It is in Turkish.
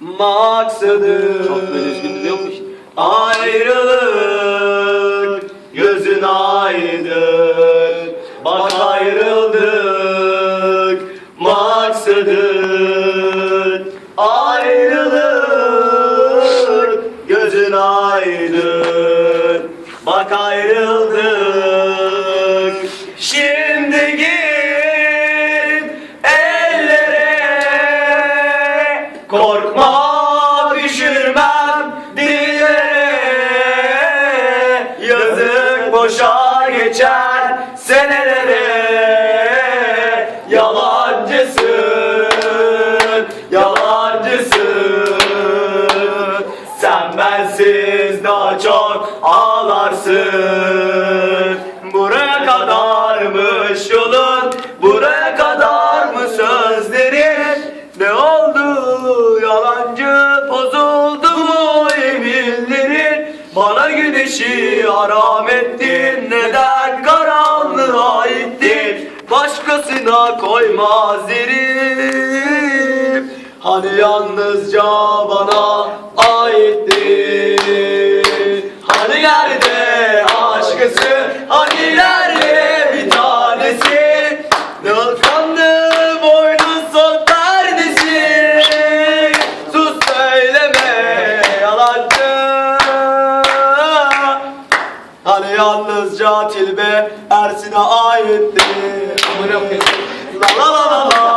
maksadım Çok böyle üzgün. Ayrılık gözün aydın. Bak ayrıldık maksadın Ayrılık gözün aydın. Bak ayrıldık Korkma düşürmem dillere Yazık boşa geçer senelere Yalancısın, yalancısın. Sen bensiz daha çok ağlarsın. Buraya kadarmış yolun Buraya Bana güneşi haram ettin Neden karanlığa ittin? Başkasına koymaz derim Hani yalnızca bana aitti Hani nerede aşkısı Hani yalnızca Tilbe Ersin'e aitti la la la la la